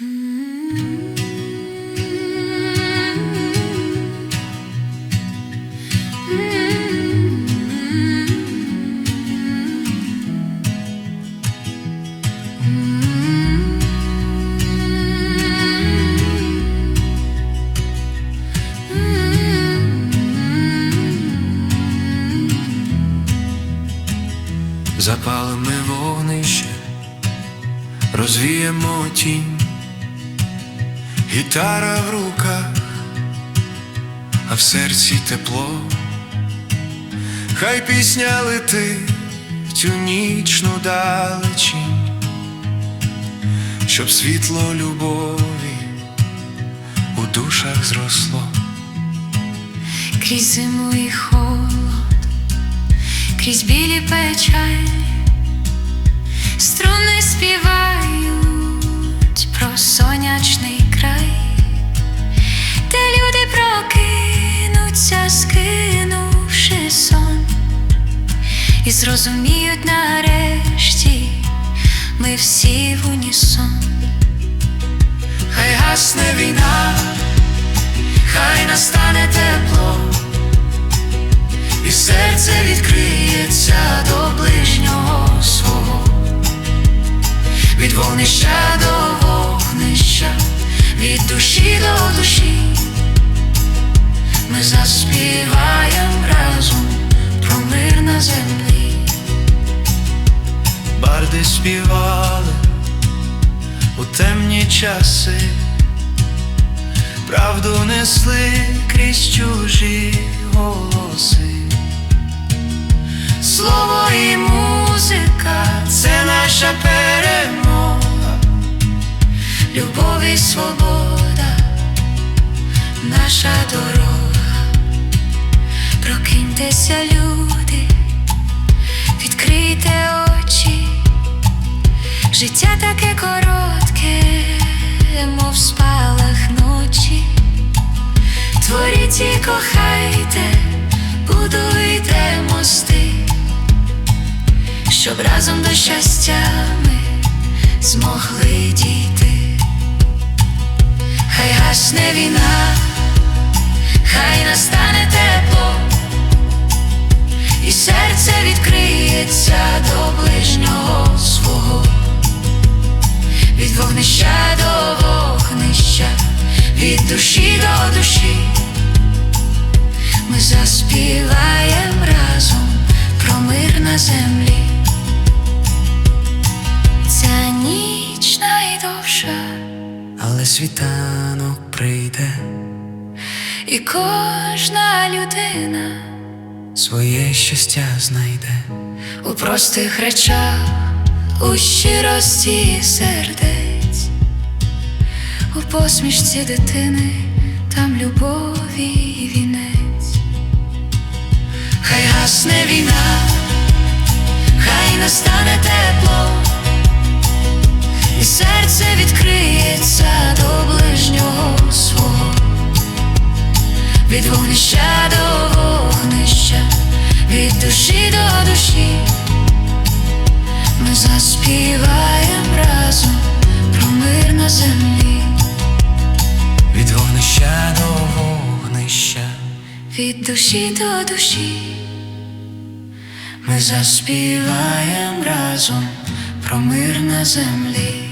Запалимо вогнище, розвіємо тінь, гітара в руках, а в серці тепло, хай пісня летить цю нічну далечінь, щоб світло любові у душах зросло. крізь зиму і холод, крізь білі печалі, струни співають про сонячний де люди прокинуться, скинувши сон, і зрозуміють нарешті, ми всі в унісон. Хай гасне війна, хай настане тепло, і серце відкриється до ближнього свого, від вогнища до вогнища, від душі до душі, ми заспіваємо разом про мир на землі. Барди співали у темні часи, правду несли крізь чужі голоси. Слово і музика це наша перемога, любов і свобода, наша дорога. Прокиньтеся, люди, відкрийте очі, життя таке коротке, мов спалах ночі. Творіть і кохайте, будуйте мости, щоб разом до щастя ми змогли дійти. Хай гасне війна, хай настане тепло, і серце відкриється до ближнього свого, від вогнища до вогнища, від душі до душі. Ми заспіваємо разом про мир на землі. Ця ніч найдовша, Але світанок прийде, і кожна людина своє щастя знайде. у простих речах, у щирості сердець, у посмішці дитини, там любові і вінець. Хай гасне війна, хай настане тепло, І серце відкриється до ближнього свого, від вогнища до від душі до душі. Ми заспіваємо разом про мир на землі, від вогнища до вогнища. від душі до душі. Ми заспіваємо разом про мир на землі.